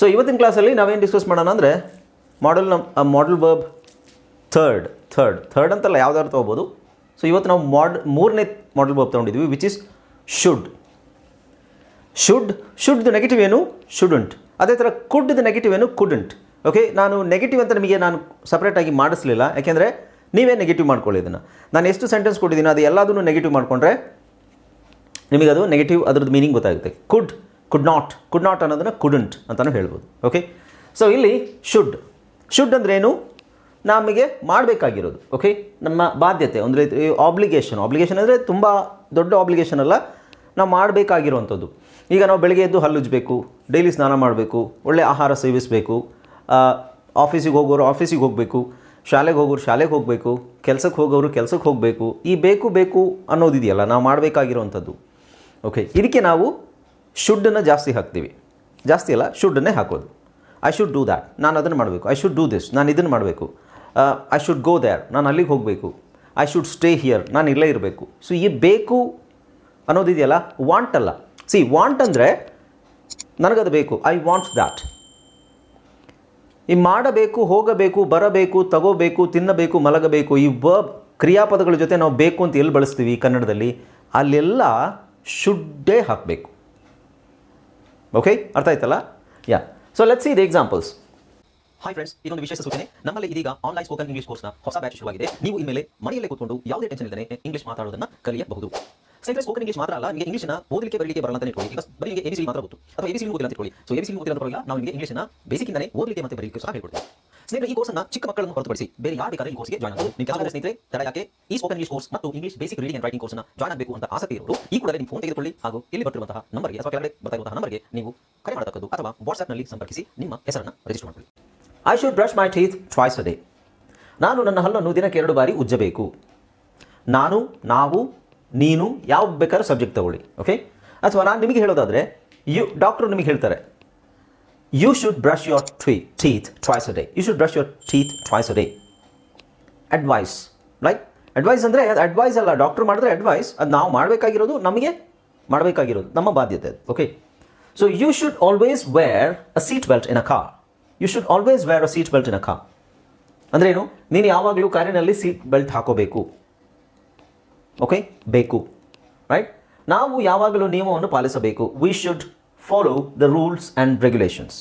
So ಇವತ್ತಿನ ಕ್ಲಾಸಲ್ಲಿ ನಾವೇನು ಡಿಸ್ಕಸ್ ಮಾಡೋಣ ಅಂದರೆ ಮಾಡಲ್ ನಮ್ಮ modal verb third third third ಅಂತಲ್ಲ ಯಾವ್ದಾದ್ರು ತೊಗೋಬೋದು. ಸೊ ಇವತ್ತು ನಾವು ಮಾಡ್ ಮೂರನೇ ಮಾಡಲ್ ವರ್ಬ್ ತೊಗೊಂಡಿದ್ವಿ ವಿಚ್ ಇಸ್ ಶುಡ್ ಶುಡ್ ಶುಡ್ದು ನೆಗೆಟಿವ್ ಏನು? ಶುಡಂಟ್ ಅದೇ ಥರ ಕುಡ್ದು ನೆಗೆಟಿವ್ ಏನು? ಕುಡಂಟ್ ಓಕೆ ನಾನು ನೆಗೆಟಿವ್ ಅಂತ ನಿಮಗೆ ನಾನು ಸಪ್ರೇಟಾಗಿ ಮಾಡಿಸ್ಲಿಲ್ಲ. ಯಾಕೆಂದರೆ ನೀವೇ ನೆಗೆಟಿವ್ ಮಾಡ್ಕೊಳ್ಳಿ ಇದನ್ನು. ನಾನು ಎಷ್ಟು ಸೆಂಟೆನ್ಸ್ ಕೊಟ್ಟಿದ್ದೀನಿ ಅದು ಎಲ್ಲದನ್ನು ನೆಗೆಟಿವ್ ಮಾಡಿಕೊಂಡ್ರೆ ಅದು ನೆಗೆಟಿವ್ ಅದ್ರದ್ದು ಮೀನಿಂಗ್ ಗೊತ್ತಾಗುತ್ತೆ. Could could not could not ಅನ್ನೋದನ್ನು ಕುಡಂಟ್ ಅಂತಲೂ ಹೇಳ್ಬೋದು. ಓಕೆ ಸೊ ಇಲ್ಲಿ ಶುಡ್ ಶುಡ್ ಅಂದ್ರೆ ಏನು ನಮಗೆ ಮಾಡಬೇಕಾಗಿರೋದು. ಓಕೆ ನಮ್ಮ ಬಾಧ್ಯತೆ, ಅಂದರೆ ಆಬ್ಲಿಗೇಷನ್ ಆಬ್ಲಿಗೇಷನ್ ಅಂದರೆ ತುಂಬ ದೊಡ್ಡ ಆಬ್ಲಿಗೇಷನ್ ಅಲ್ಲ. ನಾವು ಮಾಡಬೇಕಾಗಿರುವಂಥದ್ದು. ಈಗ ನಾವು ಬೆಳಗ್ಗೆ ಎದ್ದು ಹಲ್ಲುಜ್ಜಬೇಕು ಡೈಲಿ ಸ್ನಾನ ಮಾಡಬೇಕು, ಒಳ್ಳೆ ಆಹಾರ ಸೇವಿಸಬೇಕು ಆಫೀಸಿಗೆ ಹೋಗೋರು ಆಫೀಸಿಗೆ ಹೋಗಬೇಕು, ಶಾಲೆಗೆ ಹೋಗೋರು ಶಾಲೆಗೆ ಹೋಗಬೇಕು, ಕೆಲಸಕ್ಕೆ ಹೋಗೋರು ಕೆಲಸಕ್ಕೆ ಹೋಗಬೇಕು, ಈ ಬೇಕು ಬೇಕು ಅನ್ನೋದಿದೆಯಲ್ಲ, ನಾವು ಮಾಡಬೇಕಾಗಿರುವಂಥದ್ದು. ಓಕೆ ಇದಕ್ಕೆ ನಾವು ಶುಡ್ಡನ್ನು ಜಾಸ್ತಿ ಹಾಕ್ತೀವಿ. ಜಾಸ್ತಿ ಅಲ್ಲ, ಶುಡ್ಡನ್ನೇ ಹಾಕೋದು. ಐ ಶುಡ್ ಡೂ ದ್ಯಾಟ್ ನಾನು ಅದನ್ನು ಮಾಡಬೇಕು. ಐ ಶುಡ್ ಡೂ ದಿಸ್ ನಾನು ಇದನ್ನು ಮಾಡಬೇಕು. ಐ ಶುಡ್ ಗೋ ದ್ಯಾರ್ ನಾನು ಅಲ್ಲಿಗೆ ಹೋಗಬೇಕು. ಐ ಶುಡ್ ಸ್ಟೇ ಹಿಯರ್ ನಾನು ಇಲ್ಲೇ ಇರಬೇಕು. ಸೊ ಈ ಬೇಕು ಅನ್ನೋದಿದೆಯಲ್ಲ ವಾಂಟ್ ಅಲ್ಲ. ಸಿ ವಾಂಟ್ ಅಂದರೆ ನನಗದು ಬೇಕು. ಐ ವಾಂಟ್ ದ್ಯಾಟ್ ಈ ಮಾಡಬೇಕು, ಹೋಗಬೇಕು, ಬರಬೇಕು, ತಗೋಬೇಕು, ತಿನ್ನಬೇಕು, ಮಲಗಬೇಕು, ಈ ವರ್ಬ್ ಕ್ರಿಯಾಪದಗಳ ಜೊತೆ ನಾವು ಬೇಕು ಅಂತ ಎಲ್ಲಿ ಬಳಸ್ತೀವಿ ಕನ್ನಡದಲ್ಲಿ? ಅಲ್ಲೆಲ್ಲ ಶುಡ್ಡೇ ಹಾಕಬೇಕು. ಓಕೆ ಅರ್ಥ ಆಯ್ತಲ್ಲ yeah so let's see the examples hi friends ಇದೊಂದು ವಿಶೇಷ ಸೂಚನೆ. ನಮ್ಮಲ್ಲಿ ಇದೀಗ ಆನ್ಲೈನ್ ಸ್ಪೋಕನ್ ಇಂಗ್ಲಿಷ್ ಕೋರ್ಸ್ನ ಹೊಸ ಬ್ಯಾಚ್ ಶುರುವಾಗಿದೆ. ನೀವು ಇನ್ಮೇಲೆ ಮನೆಯಲ್ಲೇ ಕೂತ್ಕೊಂಡು ಯಾವುದೇ ಟೆನ್ಷನ್ ಇಲ್ಲದೆ ಇಂಗ್ಲಿಷ್ ಮಾತಾಡೋದನ್ನ ಕಲಿಯಬಹುದು. ಸ್ನೇಹಿತರೆ ಸ್ಪೋಕನ್ ಇಂಗ್ಲಿಷ್ ಮಾತ್ರ ಅಲ್ಲ, ನಿಮಗೆ ಇಂಗ್ಲಿಷ್ನ ಓದಲಿಕ್ಕೆ, ಬರಲಿಕ್ಕೆ ಬರಲ್ಲ ಅಂತ ಇಟ್ಕೊಳ್ಳಿ. ಈಗ ಬರೀ ನಿಮಗೆ ಎಬಿಸಿ ಮಾತ್ರ ಗೊತ್ತು. ಅಥವಾ ಎಬಿಸಿ ಓದಿಲ್ಲ ಅಂತ ಇಟ್ಕೊಳ್ಳಿ. ಸೊ ಎಬಿಸಿ ಓದಿಲ್ಲ ಪರವಾಗಿಲ್ಲ ನಾವು ನಿಮಗೆ ಇಂಗ್ಲೀಷ್ನ ಬೇಸಿಕ್ ಇಂದನೇ ಓದಲಿಕ್ಕೆ ಮತ್ತೆ ಬರಲಿಕ್ಕೆ ಸಹ ಹೇಳ್ಕೊಡ್ತೀವಿ. ಸ್ನೇಹಿತರೆ, ಈ ಕೋರ್ಸ್ನ ಚಿಕ್ಕ ಮಕ್ಕಳನ್ನು ಹೊರತುಪಡಿಸಿ ಬೇರೆ ಯಾರು ಬೇಕಾದ್ರೆ ಈ ಕೋರ್ಸ್ಗೆ ಜಾಯ್ನ್ ಆಗಬಹುದು ನಿಮ್ಮ ಕೆಲವು ಸ್ನೇಹಿತರೆ, ತಡ ಯಾಕೆ? ಈ ಸ್ಪೋಕನ್ ಇಂಗ್ಲಿಷ್ ಕೋರ್ಸ್ ಮತ್ತು English basic reading and writing ಕೋರ್ಸ್ನ ಜಾಯ್ನ್ ಆಗಬೇಕು ಅಂತ ಆಸಕ್ತಿ ಇರೋರು, ಈ ಕೂಡಲೇ ನಿಮ್ಮ ಫೋನ್ ತೆಗೆದುಕೊಳ್ಳಿ. ಹಾಗೂ ಇಲ್ಲಿ ಬರ್ತಿರುವಂತಹ ನಂಬರ್ಗೆ ಅಥವಾ ಕೆಳಗಡೆ ಬರ್ತಾ ಇರುವಂತಹ ನಂಬರ್ಗೆ ನೀವು ಕರೆ ಮಾಡತಕ್ಕದ್ದು ಅಥವಾ ವಾಟ್ಸ್ಆಪ್ನಲ್ಲಿ ಸಂಪರ್ಕಿಸಿ, ನಿಮ್ಮ ಹೆಸರನ್ನು ರಿಜಿಸ್ಟರ್ ಮಾಡಿಕೊಳ್ಳಿ. I should brush my teeth twice a day ನಾನು ನನ್ನ ಹಲ್ಲನ್ನು ದಿನಕ್ಕೆ ಎರಡು ಬಾರಿ ಉಜ್ಜಬೇಕು. ನಾನು, ನಾವು ನೀನು ಯಾವ ಬೇಕಾದ್ರೂ ಸಬ್ಜೆಕ್ಟ್ ತಗೊಳ್ಳಿ ಓಕೆ ಅಥವಾ ನಾನು ನಿಮಗೆ ಹೇಳೋದಾದರೆ ಯು ಡಾಕ್ಟ್ರು ನಿಮಗೆ ಹೇಳ್ತಾರೆ you should brush your twee teeth twice a day you should brush your teeth twice a day advice right advice ಅಂದರೆ, ಅದು ಅಡ್ವೈಸ್ ಅಲ್ಲ ಡಾಕ್ಟ್ರು ಮಾಡಿದ್ರೆ ಅಡ್ವೈಸ್ ಅದು ನಾವು ಮಾಡಬೇಕಾಗಿರೋದು ನಮಗೆ ಮಾಡಬೇಕಾಗಿರೋದು, ನಮ್ಮ ಬಾಧ್ಯತೆ ಅದು okay so you should always wear a seat belt in a car you should always wear a seat belt in a car ಅಂದ್ರೇನು ನೀನು ಯಾವಾಗಲೂ ಕಾರಿನಲ್ಲಿ ಸೀಟ್ ಬೆಲ್ಟ್ ಹಾಕೋಬೇಕು. ಓಕೆ ಬೇಕು. ರೈಟ್ ನಾವು ಯಾವಾಗಲೂ ನಿಯಮವನ್ನು ಪಾಲಿಸಬೇಕು. We should follow the rules and regulations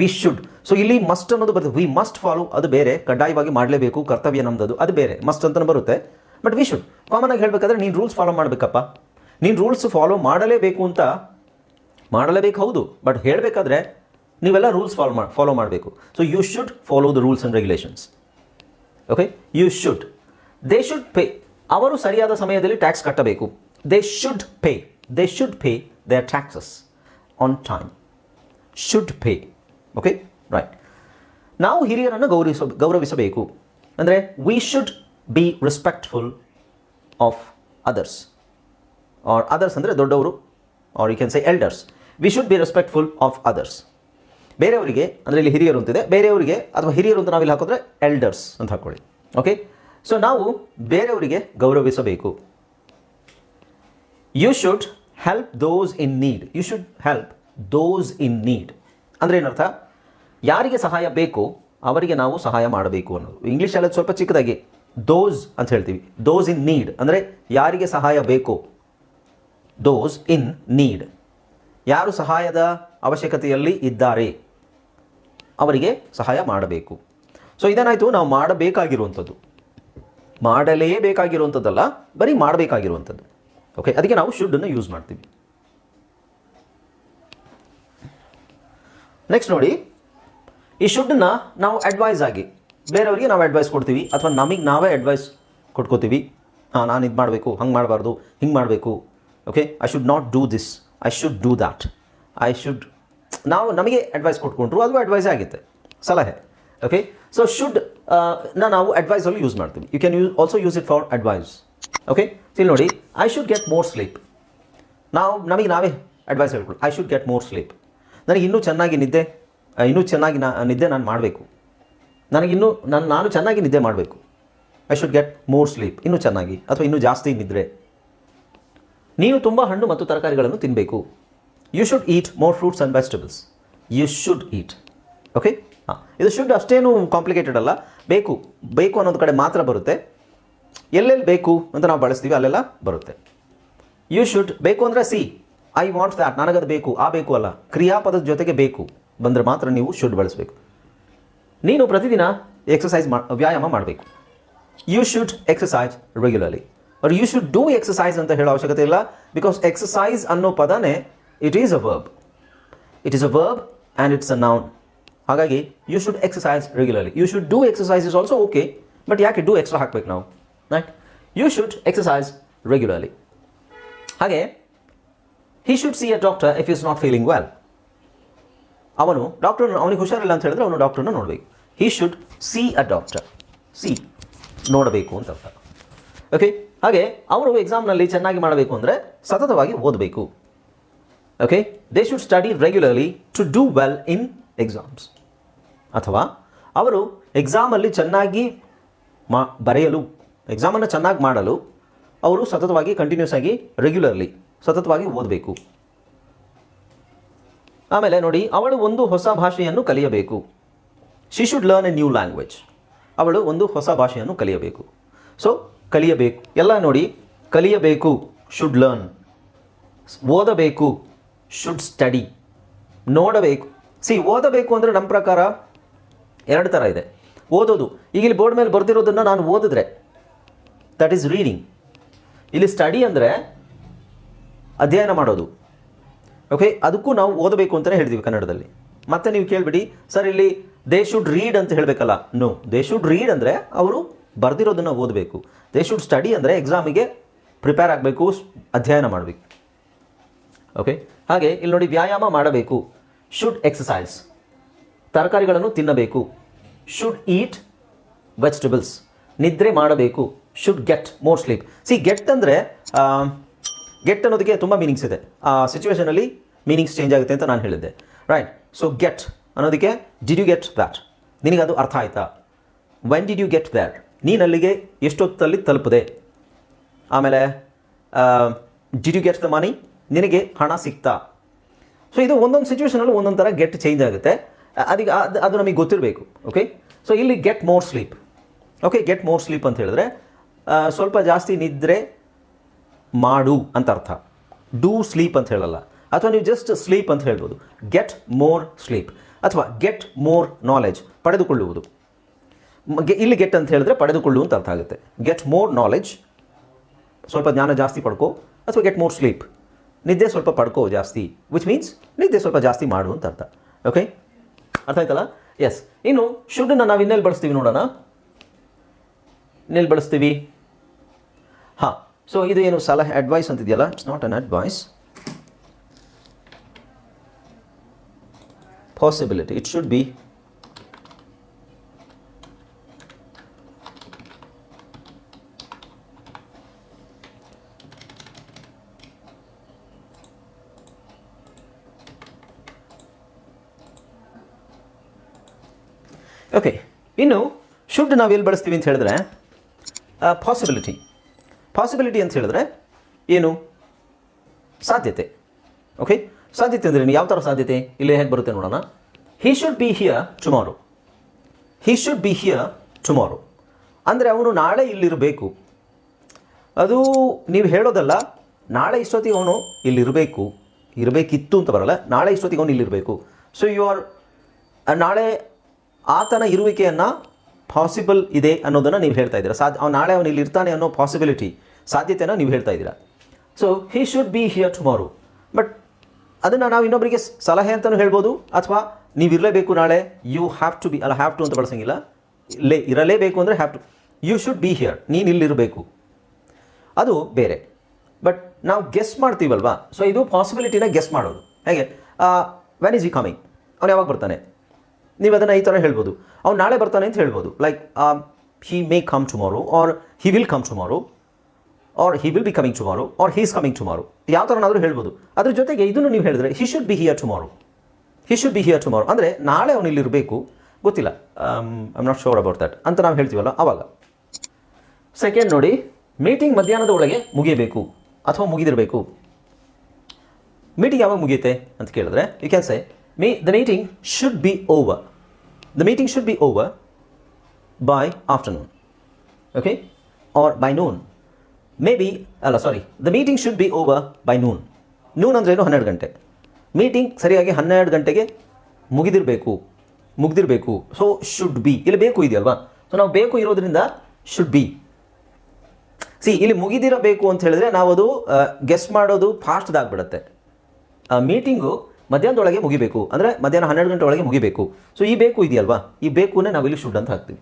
we should so ಇಲ್ಲಿ ಮಸ್ಟ್ ಅನ್ನೋದು ಬರುತ್ತೆ ವಿ ಮಸ್ಟ್ ಫಾಲೋ ಅದು ಬೇರೆ. ಕಡ್ಡಾಯವಾಗಿ ಮಾಡಲೇಬೇಕು. ಕರ್ತವ್ಯ ನಮ್ಮದು ಅದು ಬೇರೆ. ಮಸ್ಟ್ ಅಂತಲೂ ಬರುತ್ತೆ. ಬಟ್ ವಿ ಶುಡ್ ಕಾಮನ್ ಆಗಿ ಹೇಳಬೇಕಾದ್ರೆ ನೀನು ರೂಲ್ಸ್ ಫಾಲೋ ಮಾಡಬೇಕಪ್ಪ. ನೀನು ರೂಲ್ಸ್ ಫಾಲೋ ಮಾಡಲೇಬೇಕು ಅಂತ ಮಾಡಲೇಬೇಕು ಹೌದು. ಬಟ್ ಹೇಳಬೇಕಾದ್ರೆ ನೀವೆಲ್ಲ ರೂಲ್ಸ್ ಫಾಲೋ ಮಾಡಿ ಫಾಲೋ ಮಾಡಬೇಕು. So you should follow the rules and regulations okay you should they should pay ಅವರು ಸರಿಯಾದ ಸಮಯದಲ್ಲಿ ಟ್ಯಾಕ್ಸ್ ಕಟ್ಟಬೇಕು. They should pay they should pay they taxes on time should pay okay right ನಾವು ಹಿರಿಯರನ್ನು ಗೌರವಿಸ ಗೌರವಿಸಬೇಕು. ಅಂದರೆ we should be respectful of others or others ಅಂದರೆ ದೊಡ್ಡವರು. Or you can say elders we should be respectful of others ಬೇರೆಯವರಿಗೆ, ಅಂದರೆ ಇಲ್ಲಿ ಹಿರಿಯರು ಅಂತಿದೆ, ಬೇರೆಯವರಿಗೆ ಅಥವಾ ಹಿರಿಯರು ಅಂತ ನಾವಿಲ್ಲಿ ಹಾಕಿದ್ರೆ ಎಲ್ಡರ್ಸ್ ಅಂತ ಹಾಕ್ಕೊಳ್ಳಿ ಓಕೆ ಸೊ ನಾವು ಬೇರೆಯವರಿಗೆ ಗೌರವಿಸಬೇಕು. You should help those in need you should help those in need ಅಂದರೆ ಏನರ್ಥ? ಯಾರಿಗೆ ಸಹಾಯ ಬೇಕು, ಅವರಿಗೆ ನಾವು ಸಹಾಯ ಮಾಡಬೇಕು ಅನ್ನೋದು. ಇಂಗ್ಲೀಷ್ ಅದು ಸ್ವಲ್ಪ ಚಿಕ್ಕದಾಗಿ. ದೋಸ್ ಅಂತ ಹೇಳ್ತೀವಿ. ದೋಸ್ ಇನ್ ನೀಡ್ ಅಂದರೆ ಯಾರಿಗೆ ಸಹಾಯ ಬೇಕು? ದೋಸ್ ಇನ್ ನೀಡ್ ಯಾರು ಸಹಾಯದ ಅವಶ್ಯಕತೆಯಲ್ಲಿ ಇದ್ದಾರೆ, ಅವರಿಗೆ ಸಹಾಯ ಮಾಡಬೇಕು. ಸೊ ಇದೇನಾಯಿತು? ನಾವು ಮಾಡಬೇಕಾಗಿರುವಂಥದ್ದು. ಮಾಡಲೇಬೇಕಾಗಿರುವಂಥದ್ದಲ್ಲ, ಬರೀ ಮಾಡಬೇಕಾಗಿರುವಂಥದ್ದು. ಓಕೆ ಅದಕ್ಕೆ ನಾವು ಶುಡ್ಡನ್ನು ಯೂಸ್ ಮಾಡ್ತೀವಿ. ನೆಕ್ಸ್ಟ್ ನೋಡಿ, ಈ ಶುಡ್ಡನ್ನ ನಾವು ಅಡ್ವೈಸ್ ಆಗಿ, ಬೇರೆಯವರಿಗೆ ನಾವು ಅಡ್ವೈಸ್ ಕೊಡ್ತೀವಿ, ಅಥವಾ ನಮಗೆ ನಾವೇ ಅಡ್ವೈಸ್ ಕೊಟ್ಕೋತೀವಿ. ಹಾಂ, ನಾನು ಇದು ಮಾಡಬೇಕು, ಹಂಗೆ ಮಾಡಬಾರ್ದು, ಹಿಂಗೆ ಮಾಡಬೇಕು. Okay I should not do this I should do that I should ನಾವು ನಮಗೆ ಅಡ್ವೈಸ್ ಕೊಟ್ಕೊಂಡ್ರು, ಅದು ಅಡ್ವೈಸ್ ಆಗುತ್ತೆ. ಸಲಹೆ. ಓಕೆ ಸೊ ಶುಡ್ ನಾವು ಅಡ್ವೈಸಲ್ಲಿ ಯೂಸ್ ಮಾಡ್ತೀವಿ. You can use also use it for advice okay ಇಲ್ಲಿ ನೋಡಿ I should get more sleep ನಾವು, ನಮಗೆ ನಾವೇ advice ಹೇಳ್ಕೊಳ್ಳಿ I should get more sleep ನನಗೆ ಇನ್ನೂ ಚೆನ್ನಾಗಿ ನಿದ್ದೆ ಇನ್ನೂ ಚೆನ್ನಾಗಿ ನಾ, ನಿದ್ದೆ ನಾನು ಮಾಡಬೇಕು. ನನಗಿನ್ನೂ ನಾನು ನಾನು ಚೆನ್ನಾಗಿ ನಿದ್ದೆ ಮಾಡಬೇಕು. I should get more sleep ಇನ್ನೂ ಚೆನ್ನಾಗಿ, ಅಥವಾ ಇನ್ನೂ ಜಾಸ್ತಿ ನಿದ್ರೆ. ನೀನು ತುಂಬ ಹಣ್ಣು ಮತ್ತು ತರಕಾರಿಗಳನ್ನು ತಿನ್ನಬೇಕು you should eat more fruits and vegetables you should eat okay ಹಾಂ, ಇದು ಶುಡ್ ಅಷ್ಟೇನು ಕಾಂಪ್ಲಿಕೇಟೆಡ್ ಅಲ್ಲ. ಬೇಕು ಬೇಕು ಅನ್ನೋದು ಕಡೆ ಮಾತ್ರ ಬರುತ್ತೆ. ಎಲ್ಲೆಲ್ಲಿ ಬೇಕು ಅಂತ ನಾವು ಬಳಸ್ತೀವಿ, ಅಲ್ಲೆಲ್ಲ ಬರುತ್ತೆ. ಯು ಶುಡ್ ಬೇಕು ಅಂದರೆ ಸಿ ಐ ವಾಂಟ್ ದ್ಯಾಟ್ ನನಗದು ಬೇಕು, ಆ ಬೇಕು ಅಲ್ಲ. ಕ್ರಿಯಾಪದದ ಜೊತೆಗೆ ಬೇಕು ಬಂದರೆ ಮಾತ್ರ ನೀವು ಶುಡ್ ಬಳಸಬೇಕು. ನೀನು ಪ್ರತಿದಿನ ಎಕ್ಸಸೈಸ್ ಮಾ, ವ್ಯಾಯಾಮ ಮಾಡಬೇಕು. ಯು ಶುಡ್ ಎಕ್ಸಸೈಸ್ ರೆಗ್ಯುಲರ್ಲಿ ಅವ್ರು ಯು ಶುಡ್ ಡೂ ಎಕ್ಸಸೈಸ್ ಅಂತ ಹೇಳೋ ಅವಶ್ಯಕತೆ ಇಲ್ಲ. ಬಿಕಾಸ್ ಎಕ್ಸಸೈಸ್ ಅನ್ನೋ ಪದನೇ it is a verb it is a verb and it's a noun ಹಾಗಾಗಿ you should exercise regularly you should do exercise is also okay but ಯಾಕೆ do extra ಹಾಕ್ಬೇಕು ನಾವು? Right you should exercise regularly ಹಾಗೆ he should see a doctor if is not feeling well ಅವನು doctor ಅವನಿಗೆ ಹುಷಾರಿಲ್ಲ ಅಂತ ಹೇಳಿದ್ರೆ ಅವನು ಡಾಕ್ಟರ್ನ ನೋಡಬೇಕು. He should see a doctor see ನೋಡಬೇಕು ಅಂತ ಅರ್ಥ. ಓಕೆ ಹಾಗೆ, ಅವರು ಎಕ್ಸಾಮ್ನಲ್ಲಿ ಚೆನ್ನಾಗಿ ಮಾಡಬೇಕು ಅಂದರೆ ಸತತವಾಗಿ ಓದಬೇಕು. Okay they should study regularly to do well in exams ಅಥವಾ ಅವರು ಎಕ್ಸಾಮಲ್ಲಿ ಚೆನ್ನಾಗಿ ಮಾ, ಬರೆಯಲು ಎಕ್ಸಾಮನ್ನು ಚೆನ್ನಾಗಿ ಮಾಡಲು ಅವರು ಸತತವಾಗಿ ಕಂಟಿನ್ಯೂಸ್ ಆಗಿ ರೆಗ್ಯುಲರ್ಲಿ ಸತತವಾಗಿ ಓದಬೇಕು. ಆಮೇಲೆ ನೋಡಿ, ಅವಳು ಒಂದು ಹೊಸ ಭಾಷೆಯನ್ನು ಕಲಿಯಬೇಕು. She should learn a new language ಅವಳು ಒಂದು ಹೊಸ ಭಾಷೆಯನ್ನು ಕಲಿಯಬೇಕು. ಸೊ ಕಲಿಯಬೇಕು. ಎಲ್ಲ ನೋಡಿ, ಕಲಿಯಬೇಕು ಶುಡ್ ಲರ್ನ್ ಓದಬೇಕು ಶುಡ್ ಸ್ಟಡಿ ನೋಡಬೇಕು. ಸಿ ಓದಬೇಕು ಅಂದರೆ ನಮ್ಮ ಪ್ರಕಾರ ಎರಡು ಥರ ಇದೆ. ಓದೋದು. ಈಗ ಇಲ್ಲಿ ಬೋರ್ಡ್ ಮೇಲೆ ಬರ್ದಿರೋದನ್ನು ನಾನು ಓದಿದ್ರೆ ದಟ್ ಈಸ್ ರೀಡಿಂಗ್ ಇಲ್ಲಿ ಸ್ಟಡಿ ಅಂದರೆ ಅಧ್ಯಯನ ಮಾಡೋದು. ಓಕೆ ಅದಕ್ಕೂ ನಾವು ಓದಬೇಕು ಅಂತಲೇ ಹೇಳ್ತೀವಿ ಕನ್ನಡದಲ್ಲಿ. ಮತ್ತೆ ನೀವು ಕೇಳಿಬಿಡಿ, ಸರ್, ಇಲ್ಲಿ ದೇ ಶುಡ್ ರೀಡ್ ಅಂತ ಹೇಳಬೇಕಲ್ಲ? ನೋ ದೇ ಶುಡ್ ರೀಡ್ ಅಂದರೆ ಅವರು ಬರೆದಿರೋದನ್ನು ಓದಬೇಕು. ದೇ ಶುಡ್ ಸ್ಟಡಿ ಅಂದರೆ ಎಕ್ಸಾಮಿಗೆ ಪ್ರಿಪೇರ್ ಆಗಬೇಕು ಅಧ್ಯಯನ ಮಾಡಬೇಕು. ಓಕೆ ಹಾಗೆ, ಇಲ್ಲಿ ನೋಡಿ ವ್ಯಾಯಾಮ ಮಾಡಬೇಕು. ಶುಡ್ ಎಕ್ಸಸೈಸ್ ತರಕಾರಿಗಳನ್ನು ತಿನ್ನಬೇಕು. ಶುಡ್ ಈಟ್ ವೆಜಿಟೇಬಲ್ಸ್ ನಿದ್ರೆ ಮಾಡಬೇಕು. Should get more sleep see get ಅಂದರೆ ಗೆಟ್ ಅನ್ನೋದಕ್ಕೆ ತುಂಬ ಮೀನಿಂಗ್ಸ್ ಇದೆ. ಆ ಸಿಚುವೇಷನಲ್ಲಿ ಮೀನಿಂಗ್ಸ್ ಚೇಂಜ್ ಆಗುತ್ತೆ ಅಂತ ನಾನು ಹೇಳಿದ್ದೆ. ರೈಟ್ ಸೊ ಗೆಟ್ ಅನ್ನೋದಕ್ಕೆ ಡಿಡ್ ಯು ಗೆಟ್ ದ್ಯಾಟ್ ನಿನಗೆ ಅದು ಅರ್ಥ ಆಯಿತಾ? When did you get that ನೀನು ಅಲ್ಲಿಗೆ ಎಷ್ಟೊತ್ತಲ್ಲಿ ತಲುಪದೆ? ಆಮೇಲೆ did you get the money ನಿನಗೆ ಹಣ ಸಿಗ್ತಾ ಸೊ ಇದು ಒಂದೊಂದು ಸಿಚುವೇಷನಲ್ಲಿ ಒಂದೊಂದು ಥರ ಗೆಟ್ ಚೇಂಜ್ ಆಗುತ್ತೆ. ಅದಕ್ಕೆ ಅದು ಅದು ನಮಗೆ ಗೊತ್ತಿರಬೇಕು ಓಕೆ ಸೊ ಇಲ್ಲಿ get more sleep okay get more sleep ಅಂತ ಹೇಳಿದ್ರೆ ಸ್ವಲ್ಪ ಜಾಸ್ತಿ ನಿದ್ರೆ ಮಾಡು ಅಂತ ಅರ್ಥ. ಡೂ ಸ್ಲೀಪ್ ಅಂತ ಹೇಳಲ್ಲ. ಅಥವಾ ನೀವು ಜಸ್ಟ್ ಸ್ಲೀಪ್ ಅಂತ ಹೇಳ್ಬೋದು. ಗೆಟ್ ಮೋರ್ ಸ್ಲೀಪ್ ಅಥವಾ ಗೆಟ್ ಮೋರ್ ನಾಲೆಜ್ ಪಡೆದುಕೊಳ್ಳುವುದು. ಇಲ್ಲಿ ಗೆಟ್ ಅಂತ ಹೇಳಿದ್ರೆ ಪಡೆದುಕೊಳ್ಳು ಅಂತ ಅರ್ಥ ಆಗುತ್ತೆ. ಗೆಟ್ ಮೋರ್ ನಾಲೆಜ್ ಸ್ವಲ್ಪ ಜ್ಞಾನ ಜಾಸ್ತಿ ಪಡ್ಕೊ, ಅಥವಾ ಗೆಟ್ ಮೋರ್ ಸ್ಲೀಪ್ ನಿದ್ದೆ ಸ್ವಲ್ಪ ಪಡ್ಕೋ ಜಾಸ್ತಿ ವಿಚ್ ಮೀನ್ಸ್ ನಿದ್ದೆ ಸ್ವಲ್ಪ ಜಾಸ್ತಿ ಮಾಡು ಅಂತ ಅರ್ಥ. ಓಕೆ ಅರ್ಥ ಆಯ್ತಲ್ಲ ಎಸ್ ಇನ್ನು ಶುಡ್ನ ನಾವು ಇನ್ನೆಲ್ಲಿ ಬಳಸ್ತೀವಿ ನೋಡೋಣ. ಇನ್ನೆಲ್ಲಿ ಬಳಸ್ತೀವಿ? ಹಾಂ. ಸೊ ಇದು ಏನು ಸಲಹೆ advice ಅಂತಿದೆಯಲ್ಲ? It's not an advice possibility it should be okay ಇನ್ನು ಶುಡ್ ನಾವು ಎಲ್ಲಿ ಬಳಸ್ತೀವಿ ಅಂತ ಹೇಳಿದ್ರೆ ಪಾಸಿಬಿಲಿಟಿ ಪಾಸಿಬಿಲಿಟಿ ಅಂತ ಹೇಳಿದ್ರೆ ಏನು? ಸಾಧ್ಯತೆ. ಓಕೆ ಸಾಧ್ಯತೆ ಅಂದರೆ ಯಾವ ಥರ ಸಾಧ್ಯತೆ? ಇಲ್ಲಿ ಹೇಗೆ ಬರುತ್ತೆ ನೋಡೋಣ. He should be here tomorrow he should be here tomorrow ಅಂದರೆ ಅವನು ನಾಳೆ ಇಲ್ಲಿರಬೇಕು. ಅದು ನೀವು ಹೇಳೋದಲ್ಲ, ನಾಳೆ ಇಷ್ಟೊತ್ತಿಗೆ ಅವನು ಇಲ್ಲಿರಬೇಕು. ಇರಬೇಕಿತ್ತು ಅಂತ ಬರಲ್ಲ, ನಾಳೆ ಇಷ್ಟೊತ್ತಿಗೆ ಅವನು ಇಲ್ಲಿರಬೇಕು. ಸೊ ಯು ಆರ್ ನಾಳೆ ಆತನ ಇರುವಿಕೆಯನ್ನು ಪಾಸಿಬಲ್ ಇದೆ ಅನ್ನೋದನ್ನು ನೀವು ಹೇಳ್ತಾ ಇದ್ದೀರಾ? ಸಾಧ್ಯ ಅವ್ನು ನಾಳೆ ಅವನು ಇಲ್ಲಿ ಇರ್ತಾನೆ ಅನ್ನೋ ಪಾಸಿಬಿಲಿಟಿ ಸಾಧ್ಯತೆಯನ್ನು ನೀವು ಹೇಳ್ತಾ ಇದ್ದೀರಾ? So he should be here tomorrow but ಅದನ್ನು ನಾವು ಇನ್ನೊಬ್ಬರಿಗೆ ಸಲಹೆ ಅಂತಲೂ ಹೇಳ್ಬೋದು. ಅಥವಾ ನೀವು ಇರಲೇಬೇಕು ನಾಳೆ ಯು ಹ್ಯಾವ್ ಟು ಬಿ ಅಲ್ಲ ಹ್ಯಾವ್ ಟು ಅಂತ ಬಳಸಂಗಿಲ್ಲ. ಲೇ ಇರಲೇಬೇಕು ಅಂದರೆ have to you should be here ನೀನು ಇಲ್ಲಿರಬೇಕು. ಅದು ಬೇರೆ. ಬಟ್ ನಾವು ಗೆಸ್ ಮಾಡ್ತೀವಲ್ವಾ? ಸೊ ಇದು ಪಾಸಿಬಿಲಿಟಿನ ಗೆಸ್ ಮಾಡೋದು. ಹೇಗೆ? ವೆನ್ ಈಸ್ ಈ ಕಮಿಂಗ್ ಅವ್ನು ಯಾವಾಗ ಬರ್ತಾನೆ? ನೀವು ಅದನ್ನು ಈ ಥರ ಹೇಳ್ಬೋದು. ಅವ್ನು ನಾಳೆ ಬರ್ತಾನೆ ಅಂತ ಹೇಳ್ಬೋದು. Like he may come tomorrow or he will come tomorrow or he will be coming tomorrow or he's coming tomorrow ಯಾವ ಥರನಾದರೂ ಹೇಳ್ಬೋದು. ಅದ್ರ ಜೊತೆಗೆ ಇದನ್ನು ನೀವು ಹೇಳಿದ್ರೆ he should be here tomorrow he should be here tomorrow ಅಂದರೆ ನಾಳೆ ಅವನು ಇಲ್ಲಿರಬೇಕು. ಗೊತ್ತಿಲ್ಲ. I'm not sure about that ಅಂತ ನಾವು ಹೇಳ್ತೀವಲ್ಲ ಅವಾಗ. ಸೆಕೆಂಡ್ ನೋಡಿ ಮೀಟಿಂಗ್ ಮಧ್ಯಾಹ್ನದ ಒಳಗೆ ಮುಗಿಯಬೇಕು ಅಥವಾ ಮುಗಿದಿರಬೇಕು? ಮೀಟಿಂಗ್ ಯಾವಾಗ ಮುಗಿಯುತ್ತೆ ಅಂತ ಕೇಳಿದ್ರೆ you can say me the meeting should be over meeting should be over by afternoon okay or by noon maybe ಅಲ್ಲ sorry the meeting should be over by noon noon ಅಂದ್ರೇನು ಹನ್ನೆರಡು ಗಂಟೆ. ಮೀಟಿಂಗ್ ಸರಿಯಾಗಿ ಹನ್ನೆರಡು ಗಂಟೆಗೆ ಮುಗಿದಿರಬೇಕು. ಮುಗಿದಿರಬೇಕು. ಸೊ ಶುಡ್ ಬಿ ಇಲ್ಲಿ ಬೇಕು ಇದೆಯಲ್ವಾ? ಸೊ ನಾವು ಬೇಕು ಇರೋದ್ರಿಂದ ಶುಡ್ ಬಿ ಸಿ ಇಲ್ಲಿ ಮುಗಿದಿರಬೇಕು ಅಂತ ಹೇಳಿದ್ರೆ ನಾವು ಅದು ಗೆಸ್ ಮಾಡೋದು ಫಾಸ್ಟ್ದಾಗ್ಬಿಡುತ್ತೆ ಆ ಮೀಟಿಂಗು ಮಧ್ಯಾಹ್ನದೊಳಗೆ ಮುಗಿಬೇಕು. ಅಂದರೆ ಮಧ್ಯಾಹ್ನ ಹನ್ನೆರಡು ಗಂಟೆ ಒಳಗೆ ಮುಗಿಬೇಕು. ಸೊ ಈ ಬೇಕು ಇದೆಯಲ್ವಾ? ಈ ಬೇಕುನೇ ನಾವು ಇಲ್ಲಿ ಶುಡ್ ಅಂತ ಹಾಕ್ತೀವಿ.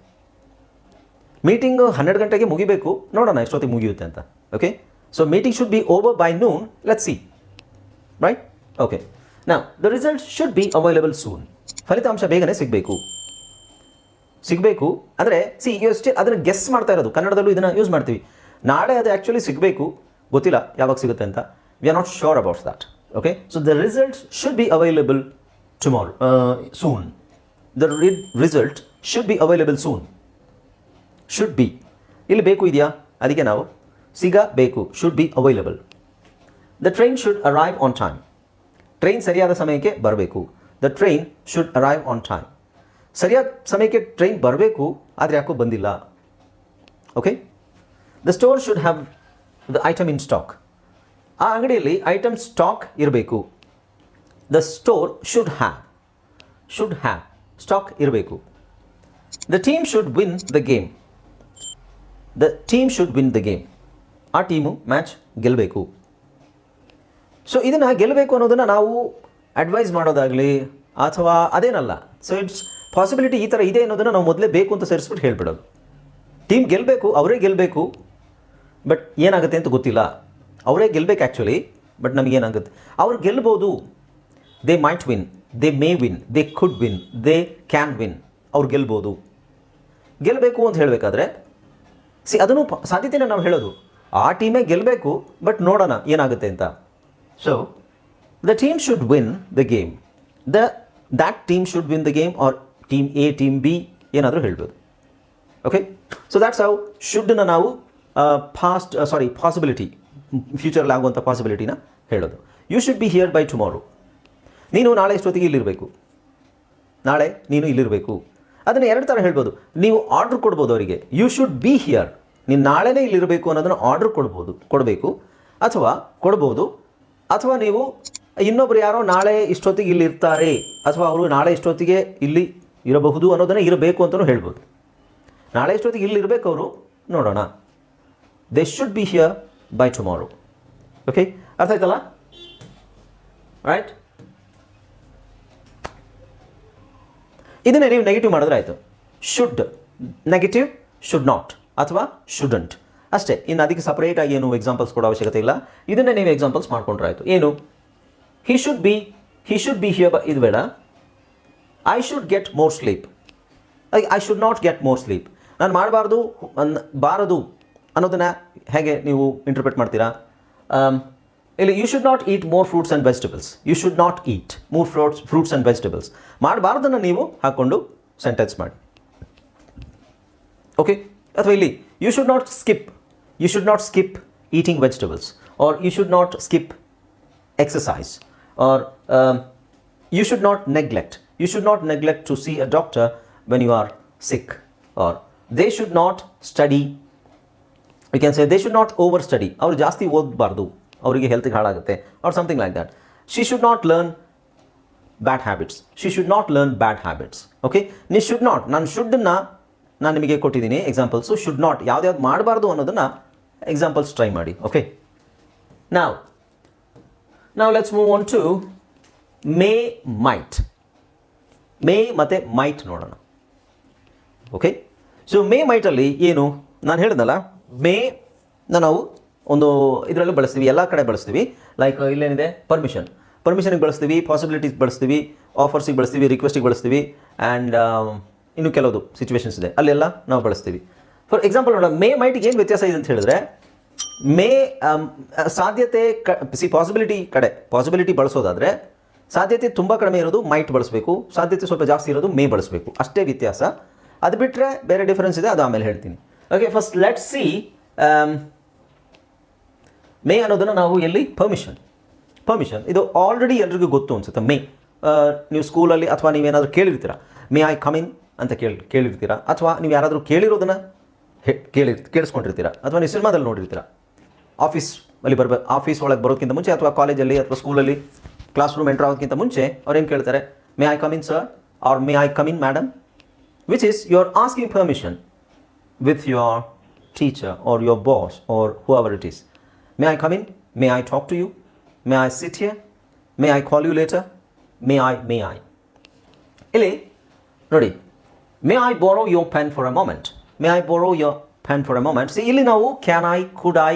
ಮೀಟಿಂಗ್ ಹನ್ನೆರಡು ಗಂಟೆಗೆ ಮುಗಿಬೇಕು. ನೋಡೋಣ ಎಷ್ಟೊತ್ತಿಗೆ ಮುಗಿಯುತ್ತೆ ಅಂತ. Okay so meeting should be over by noon let see right okay ನಾ the result should be available soon ಫಲಿತಾಂಶ ಬೇಗನೆ ಸಿಗಬೇಕು. ಸಿಗಬೇಕು. ಅಂದರೆ ಸಿ ಅಷ್ಟೇ ಅದನ್ನು ಗೆಸ್ ಮಾಡ್ತಾ ಇರೋದು. ಕನ್ನಡದಲ್ಲೂ ಇದನ್ನು ಯೂಸ್ ಮಾಡ್ತೀವಿ. ನಾಳೆ ಅದು ಆ್ಯಕ್ಚುಲಿ ಸಿಗಬೇಕು. ಗೊತ್ತಿಲ್ಲ ಯಾವಾಗ ಸಿಗುತ್ತೆ ಅಂತ. We are not sure about that okay so should be should be available soon. The the result should be available soon should be ಇಲ್ಲಿ ಬೇಕು ಇದೆಯಾ? ಅದಕ್ಕೆ ನಾವು ಸಿಗಬೇಕು should be available the train should arrive on time train ಸರಿಯಾದ ಸಮಯಕ್ಕೆ ಬರಬೇಕು. The train should arrive on time ಸರಿಯಾದ ಸಮಯಕ್ಕೆ ಟ್ರೈನ್ ಬರಬೇಕು, ಆದರೆ ಯಾಕೋ ಬಂದಿಲ್ಲ. Okay the store should have the item in stock ಆ ಅಂಗಡಿಯಲ್ಲಿ ಐಟಮ್ ಸ್ಟಾಕ್ ಇರಬೇಕು. The store should have should have stock ಇರಬೇಕು. The team should win the game the team should win the game ಆ team match ಗೆಲ್ಲಬೇಕು so ಇದನ್ನು ಗೆಲ್ಲಬೇಕು ಅನ್ನೋದನ್ನು ನಾವು ಅಡ್ವೈಸ್ ಮಾಡೋದಾಗಲಿ ಅಥವಾ ಅದೇನಲ್ಲ. ಸೊ ಇಟ್ಸ್ ಪಾಸಿಬಿಲಿಟಿ ಈ ಥರ ಇದೆ ಅನ್ನೋದನ್ನು ನಾವು ಮೊದಲೇ ಬೇಕು ಅಂತ ಸೇರಿಸ್ಬಿಟ್ಟು ಹೇಳ್ಬಿಡೋದು. ಟೀಮ್ ಗೆಲ್ಲಬೇಕು ಅವರೇ ಗೆಲ್ಲಬೇಕು ಬಟ್ ಏನಾಗುತ್ತೆ ಅಂತ ಗೊತ್ತಿಲ್ಲ. ಅವರೇ ಗೆಲ್ಲಬೇಕು ಆ್ಯಕ್ಚುಲಿ ಬಟ್ ನಮಗೇನಾಗುತ್ತೆ ಅವ್ರು ಗೆಲ್ಬೋದು. They might win they may win they could win they can win ಅವ್ರು ಗೆಲ್ಬೋದು. ಗೆಲ್ಲಬೇಕು ಅಂತ ಹೇಳಬೇಕಾದ್ರೆ ಸಿ ಅದನ್ನು ಸಾಧ್ಯತೆಯನ್ನು ನಾವು ಹೇಳೋದು. ಆ ಟೀಮೇ ಗೆಲ್ಲಬೇಕು ಬಟ್ ನೋಡೋಣ ಏನಾಗುತ್ತೆ ಅಂತ. So the team should win the game the that team should win the game or team A team B ಏನಾದರೂ ಹೇಳ್ಬೋದು. ಓಕೆ ಸೊ ದ್ಯಾಟ್ಸ್ ಹೌ ಶುಡ್ನ ನಾವು ಫಾಸ್ಟ್ ಸಾರಿ ಪಾಸಿಬಿಲಿಟಿ ಫ್ಯೂಚರಲ್ಲಿ ಆಗುವಂಥ ಪಾಸಿಬಿಲಿಟಿನ ಹೇಳೋದು. You should be here by tomorrow ನೀನು ನಾಳೆ ಇಷ್ಟೊತ್ತಿಗೆ ಇಲ್ಲಿರಬೇಕು. ನಾಳೆ ನೀನು ಇಲ್ಲಿರಬೇಕು. ಅದನ್ನು ಎರಡು ಥರ ಹೇಳ್ಬೋದು. ನೀವು ಆರ್ಡ್ರ್ ಕೊಡ್ಬೋದು ಅವರಿಗೆ. ಯು ಶುಡ್ ಬಿ ಹಿಯರ್ ನೀನು ನಾಳೆನೇ ಇಲ್ಲಿರಬೇಕು ಅನ್ನೋದನ್ನು ಆರ್ಡ್ರ್ ಕೊಡ್ಬೋದು, ಕೊಡಬೇಕು. ಅಥವಾ ಕೊಡ್ಬೋದು. ಅಥವಾ ನೀವು ಇನ್ನೊಬ್ರು ಯಾರೋ ನಾಳೆ ಇಷ್ಟೊತ್ತಿಗೆ ಇಲ್ಲಿ ಇರ್ತಾರೆ ಅಥವಾ ಅವರು ನಾಳೆ ಇಷ್ಟೊತ್ತಿಗೆ ಇಲ್ಲಿ ಇರಬಹುದು ಅನ್ನೋದನ್ನು ಇರಬೇಕು ಅಂತಲೂ ಹೇಳ್ಬೋದು. ನಾಳೆ ಇಷ್ಟೊತ್ತಿಗೆ ಇಲ್ಲಿ ಇರಬೇಕು ಅವರು, ನೋಡೋಣ. They should be here by tomorrow okay ಅರ್ಥ ಆಯ್ತಲ್ಲ ರೈಟ್ ಇದನ್ನೇ ನೀವು ನೆಗೆಟಿವ್ ಮಾಡಿದ್ರೆ ಆಯಿತು. ಶುಡ್ ನೆಗೆಟಿವ್ ಶುಡ್ ನಾಟ್ ಅಥವಾ ಶುಡಂಟ್ ಅಷ್ಟೇ. ಇನ್ನು ಅದಕ್ಕೆ ಸಪ್ರೇಟಾಗಿ ಏನು ಎಕ್ಸಾಂಪಲ್ಸ್ ಕೊಡೋ ಅವಶ್ಯಕತೆ ಇಲ್ಲ. ಇದನ್ನೇ ನೀವು ಎಕ್ಸಾಂಪಲ್ಸ್ ಮಾಡ್ಕೊಂಡ್ರೆ ಆಯಿತು. ಏನು? He should be he should be here ಇದು ಬೇಡ. I should get more sleep I should not get more sleep ನಾನು ಮಾಡಬಾರ್ದು ಬಾರದು ಅನ್ನೋದನ್ನು ಹೇಗೆ ನೀವು ಇಂಟರ್ಪ್ರಿಟ್ ಮಾಡ್ತೀರಾ? ಆಮ್, ಇಲ್ಲಿ you should not eat more fruits and vegetables you should not eat more fruits fruits and vegetables ಮಾಡಬಾರ್ದನ್ನು ನೀವು ಹಾಕ್ಕೊಂಡು ಸೆಂಟೆನ್ಸ್ ಮಾಡಿ. ಓಕೆ ಅಥವಾ ಇಲ್ಲಿ you should not skip you should not skip eating vegetables or you should not skip exercise. Or um, you should not neglect. You should not neglect to see a doctor when you are sick. Or they should not study can say they should not over study ಅವ್ರು ಜಾಸ್ತಿ ಓದಬಾರ್ದು. ಅವರಿಗೆ ಹೆಲ್ತ್ಗೆ ಹಾಳಾಗುತ್ತೆ or something like that she should not learn bad habits she should not learn bad habits okay ನೀ should not ನಾನು ಶುಡ್ಡನ್ನ ನಾನು ನಿಮಗೆ ಕೊಟ್ಟಿದ್ದೀನಿ ಎಕ್ಸಾಂಪಲ್ಸು ಶುಡ್ ನಾಟ್ ಯಾವ್ದ್ಯಾವ್ದು ಮಾಡಬಾರ್ದು ಅನ್ನೋದನ್ನು ಎಕ್ಸಾಂಪಲ್ಸ್ ಟ್ರೈ ಮಾಡಿ ಓಕೆ ನಾವು ನಾವು let's move on to may might may ಮತ್ತು ಮೈಟ್ ನೋಡೋಣ. ಓಕೆ ಸೊ ಮೇ ಮೈಟಲ್ಲಿ ಏನು? ನಾನು ಹೇಳಿದ್ನಲ್ಲ ಮೇ ನಾವು ಒಂದು ಇದರಲ್ಲೂ ಬಳಸ್ತೀವಿ, ಎಲ್ಲ ಕಡೆ ಬಳಸ್ತೀವಿ. ಲೈಕ್ ಇಲ್ಲೇನಿದೆ? ಪರ್ಮಿಷನ್ ಪರ್ಮಿಷನ್ಗೆ ಬಳಸ್ತೀವಿ ಪಾಸಿಬಿಲಿಟೀಸ್ ಬಳಸ್ತೀವಿ ಆಫರ್ಸಿಗೆ ಬಳಸ್ತೀವಿ ರಿಕ್ವೆಸ್ಟಿಗೆ ಬಳಸ್ತೀವಿ ಆ್ಯಂಡ್ ಇನ್ನು ಕೆಲವುದು ಸಿಚುವೇಶನ್ಸ್ ಇದೆ. ಅಲ್ಲೆಲ್ಲ ನಾವು ಬಳಸ್ತೀವಿ. ಫಾರ್ ಎಕ್ಸಾಂಪಲ್ ನೋಡೋಣ, ಮೇ ಮೈಟಿಗೆ ಏನು ವ್ಯತ್ಯಾಸ ಇದೆ ಅಂತ ಹೇಳಿದ್ರೆ, ಮೇ ಸಾಧ್ಯತೆ ಕ ಸಿ ಪಾಸಿಬಿಲಿಟಿ ಕಡೆ ಪಾಸಿಬಿಲಿಟಿ ಬಳಸೋದಾದರೆ, ಸಾಧ್ಯತೆ ತುಂಬ ಕಡಿಮೆ ಇರೋದು ಮೈಟ್ ಬಳಸಬೇಕು, ಸಾಧ್ಯತೆ ಸ್ವಲ್ಪ ಜಾಸ್ತಿ ಇರೋದು ಮೇ ಬಳಸಬೇಕು. ಅಷ್ಟೇ ವ್ಯತ್ಯಾಸ. ಅದು ಬಿಟ್ಟರೆ ಬೇರೆ ಡಿಫರೆನ್ಸ್ ಇದೆ, ಅದು ಆಮೇಲೆ ಹೇಳ್ತೀನಿ. Okay first let see may ಅನ್ನೋದನ್ನು ನಾವು ಎಲ್ಲಿ? ಪರ್ಮಿಷನ್ ಪರ್ಮಿಷನ್ ಇದು ಆಲ್ರೆಡಿ ಎಲ್ರಿಗೂ ಗೊತ್ತು ಅನ್ಸುತ್ತೆ. ಮೇ ಆ, ನೀವು ಸ್ಕೂಲಲ್ಲಿ ಅಥವಾ ನೀವೇನಾದರೂ ಕೇಳಿರ್ತೀರಾ? ಮೇ ಐ ಕಮ್ ಇನ್ ಅಂತ ಕೇಳಿ ಕೇಳಿರ್ತೀರಾ? ಅಥವಾ ನೀವು ಯಾರಾದರೂ ಕೇಳಿರೋದನ್ನು ಕೇಳಿ ಕೇಳಿಸ್ಕೊಂಡಿರ್ತೀರಾ? ಅಥವಾ ನೀವು ಸಿನಿಮಾದಲ್ಲಿ ನೋಡಿರ್ತೀರಾ? ಆಫೀಸ್ ಅಲ್ಲಿ ಬರಬೇಕು ಆಫೀಸ್ ಒಳಗೆ ಬರೋಕ್ಕಿಂತ ಮುಂಚೆ ಅಥವಾ ಕಾಲೇಜಲ್ಲಿ ಅಥವಾ ಸ್ಕೂಲಲ್ಲಿ ಕ್ಲಾಸ್ ರೂಮ್ ಎಂಟರ್ ಆಗೋದಕ್ಕಿಂತ ಮುಂಚೆ ಅವ್ರೇನು ಕೇಳ್ತಾರೆ? May I come in sir or may I come in madam which is you are asking permission with your teacher or your boss or whoever it is. May I come in? May I talk to you? May I sit here? May I call you later? May I? May I? ಇಲ್ಲಿ ನೋಡಿ may I borrow your pen for a moment may I borrow your pen for a moment see ಇಲ್ಲಿ ನಾವು can I could I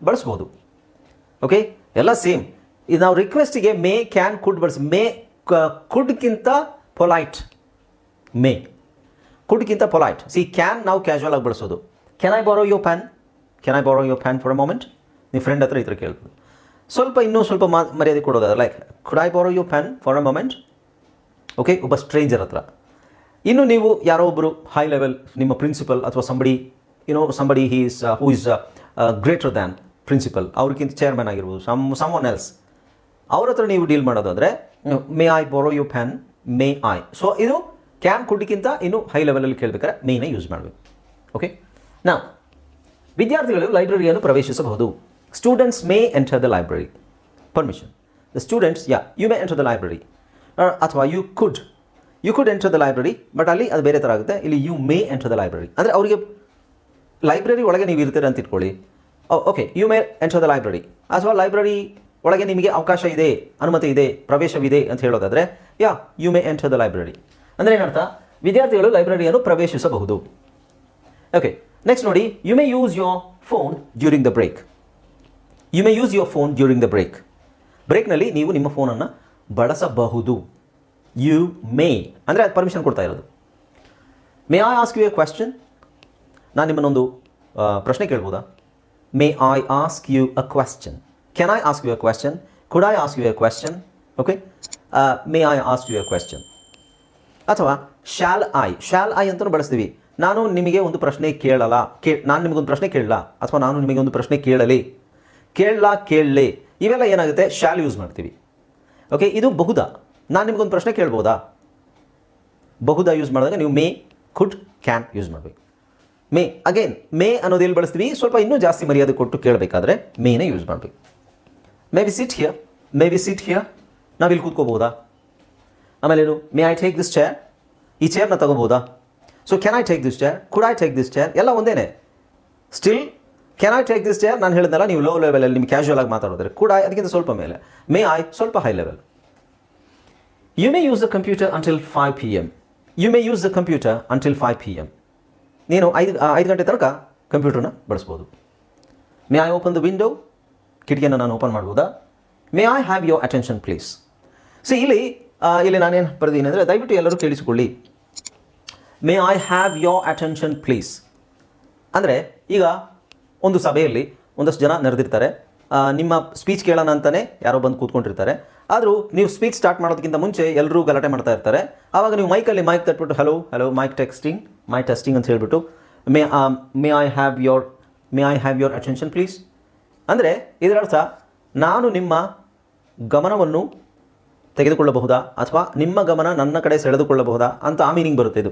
ಬಳಸ್ಬೋದು okay ಎಲ್ಲ same ಇದು ನಾವು ರಿಕ್ವೆಸ್ಟಿಗೆ May can could ಬಳಸಿ May ಕುಡ್ಗಿಂತ polite May ಕುಡ್ಗಿಂತ polite. C can ನಾವು ಕ್ಯಾಶುವಲ್ ಆಗಿ ಬಳಸೋದು. Can I borrow yo pen can I borrow your pen for a moment ನೀವು ಫ್ರೆಂಡ್ ಹತ್ರ ಈ ಥರ ಕೇಳ್ಬೋದು. ಸ್ವಲ್ಪ ಇನ್ನೂ ಸ್ವಲ್ಪ ಮಾ, ಮರ್ಯಾದೆ ಕೊಡೋದಾದ್ರೆ like could I borrow your pen for a moment okay ಒಬ್ಬ ಸ್ಟ್ರೇಂಜರ್ ಹತ್ರ. ಇನ್ನು ನೀವು ಯಾರೋ ಒಬ್ಬರು ಹೈ ಲೆವೆಲ್ ನಿಮ್ಮ ಪ್ರಿನ್ಸಿಪಲ್ ಅಥವಾ somebody you know somebody he is who is greater than principal ಅವ್ರಿಗಿಂತ ಚೇರ್ಮನ್ ಆಗಿರ್ಬೋದು ಸಮ್ ಸಮ್ ಒನ್ ಎಲ್ಸ್ ಅವ್ರ ಹತ್ರ ನೀವು ಡೀಲ್ ಮಾಡೋದಾದರೆ may I borrow you pen may I so ಇದು ಕ್ಯಾನ್ ಕೊಡ್ಲಿಕ್ಕಿಂತ ಇನ್ನು ಹೈ ಲೆವೆಲಲ್ಲಿ ಕೇಳಬೇಕಾದ್ರೆ ಮೇನೇ ಯೂಸ್ ಮಾಡಬೇಕು. ಓಕೆ ನಾ ವಿದ್ಯಾರ್ಥಿಗಳು ಲೈಬ್ರರಿಯನ್ನು ಪ್ರವೇಶಿಸಬಹುದು. Students may enter the library permission the students yeah you may enter the library ಅಥವಾ you could you could enter the library but ಅಲ್ಲಿ ಅದು ಬೇರೆ ಥರ ಆಗುತ್ತೆ. ಇಲ್ಲಿ you may enter the library ಅಂದರೆ ಅವರಿಗೆ ಲೈಬ್ರರಿ ಒಳಗೆ ನೀವು ಇರ್ತೀರ ಅಂತ ಇಟ್ಕೊಳ್ಳಿ. Okay you may enter the library ಅಥವಾ ಲೈಬ್ರರಿ ಒಳಗೆ ನಿಮಗೆ ಅವಕಾಶ ಇದೆ, ಅನುಮತಿ ಇದೆ, ಪ್ರವೇಶವಿದೆ ಅಂತ ಹೇಳೋದಾದರೆ yeah you may enter the library ಅಂದರೆ ಏನರ್ಥ? ವಿದ್ಯಾರ್ಥಿಗಳು ಲೈಬ್ರರಿಯನ್ನು ಪ್ರವೇಶಿಸಬಹುದು. ಓಕೆ ನೆಕ್ಸ್ಟ್ ನೋಡಿ you may use your phone during the break you may use your phone during the break ಬ್ರೇಕ್ನಲ್ಲಿ ನೀವು ನಿಮ್ಮ ಫೋನನ್ನು ಬಳಸಬಹುದು. ಯು ಮೇ ಅಂದರೆ ಅದು ಪರ್ಮಿಷನ್ ಕೊಡ್ತಾ ಇರೋದು. May I ask you a question ನಾನು ನಿಮ್ಮನ್ನೊಂದು ಪ್ರಶ್ನೆ ಕೇಳ್ಬೋದಾ? May I ask you a question can I ask you a question could I ask you a question okay may I ask you a question ಅಥವಾ shall I shall I ಅಂತಲೂ ಬಳಸ್ತೀವಿ. ನಾನು ನಿಮಗೆ ಒಂದು ಪ್ರಶ್ನೆ ಕೇಳಲ್ಲ. ಕೇ, ನಾನು ನಿಮಗೊಂದು ಪ್ರಶ್ನೆ ಕೇಳಲ್ಲ. ಅಥವಾ ನಾನು ನಿಮಗೆ ಒಂದು ಪ್ರಶ್ನೆ ಕೇಳಲಿ. ಕೇಳಲ್ಲ ಕೇಳಲಿ. ಇವೆಲ್ಲ ಏನಾಗುತ್ತೆ? ಶಾಲ್ ಯೂಸ್ ಮಾಡ್ತೀವಿ. ಓಕೆ ಇದು ಬಹುದಾ? ನಾನು ನಿಮಗೊಂದು ಪ್ರಶ್ನೆ ಕೇಳ್ಬೋದಾ? ಬಹುದಾ ಯೂಸ್ ಮಾಡಿದಾಗ ನೀವು ಮೇ ಕುಡ್ ಕ್ಯಾನ್ ಯೂಸ್ ಮಾಡಬೇಕು. ಮೇ ಅಗೇನ್ ಮೇ ಅನ್ನೋದು ಎಲ್ಲಿ ಬಳಸ್ತೀವಿ? ಸ್ವಲ್ಪ ಇನ್ನೂ ಜಾಸ್ತಿ ಮರ್ಯಾದೆ ಕೊಟ್ಟು ಕೇಳಬೇಕಾದ್ರೆ ಮೇನೇ ಯೂಸ್ ಮಾಡಬೇಕು. May we sit here may we sit here ನಾವಿಲ್ಲಿ ಕೂತ್ಕೋಬೋದಾ? ಆಮೇಲೆ may I take this chair ಈ ಚೇರ್ನ ತಗೋಬೋದಾ so can I take this chair could I take this chair ಎಲ್ಲ ಒಂದೇನೆ. Still can I take this chair ನಾನು ಹೇಳಿದ್ನಲ್ಲ, ನೀವು ಲೋ ಲೆವೆಲಲ್ಲಿ ನಿಮ್ಗೆ ಕ್ಯಾಶುವಲ್ ಆಗಿ ಮಾತಾಡೋದ್ರೆ ಕೂಡ ಅದಕ್ಕಿಂತ ಸ್ವಲ್ಪ ಮೇಲೆ ಮೇ ಐ ಸ್ವಲ್ಪ high level you may use the computer until five P M you may use the computer until five P M ನೀನು ಐದು ಐದು ಗಂಟೆ ತನಕ ಕಂಪ್ಯೂಟರ್ನ ಬಳಸ್ಬೋದು. May I open the window ಕಿಟಕಿಯನ್ನು ನಾನು ಓಪನ್ ಮಾಡ್ಬೋದಾ? May I have your attention please so ಇಲ್ಲಿ ಇಲ್ಲಿ ನಾನೇನು ಬರೆದೀನಿ ಅಂದರೆ ದಯವಿಟ್ಟು ಎಲ್ಲರೂ ಕೇಳಿಸಿಕೊಳ್ಳಿ. May I have your attention please ಅಂದರೆ ಈಗ ಒಂದು ಸಭೆಯಲ್ಲಿ ಒಂದಷ್ಟು ಜನ ನಡೆದಿರ್ತಾರೆ ನಿಮ್ಮ ಸ್ಪೀಚ್ ಕೇಳೋಣ ಅಂತಲೇ ಯಾರೋ ಬಂದು ಕೂತ್ಕೊಂಡಿರ್ತಾರೆ. ಆದರೂ ನೀವು ಸ್ಪೀಚ್ ಸ್ಟಾರ್ಟ್ ಮಾಡೋದಕ್ಕಿಂತ ಮುಂಚೆ ಎಲ್ಲರೂ ಗಲಾಟೆ ಮಾಡ್ತಾ ಇರ್ತಾರೆ. ಆವಾಗ ನೀವು ಮೈಕಲ್ಲಿ mic ತಟ್ಬಿಟ್ಟು hello hello mic testing my testing ಅಂತ ಹೇಳಿಬಿಟ್ಟು may may I have your may I have your attention please ಅಂದರೆ ಇದರರ್ಥ, ನಾನು ನಿಮ್ಮ ಗಮನವನ್ನು ತೆಗೆದುಕೊಳ್ಳಬಹುದಾ? ಅಥವಾ ನಿಮ್ಮ ಗಮನ ನನ್ನ ಕಡೆ ಸೆಳೆದುಕೊಳ್ಳಬಹುದಾ? ಅಂತ ಆ ಮೀನಿಂಗ್ ಬರುತ್ತೆ ಇದು.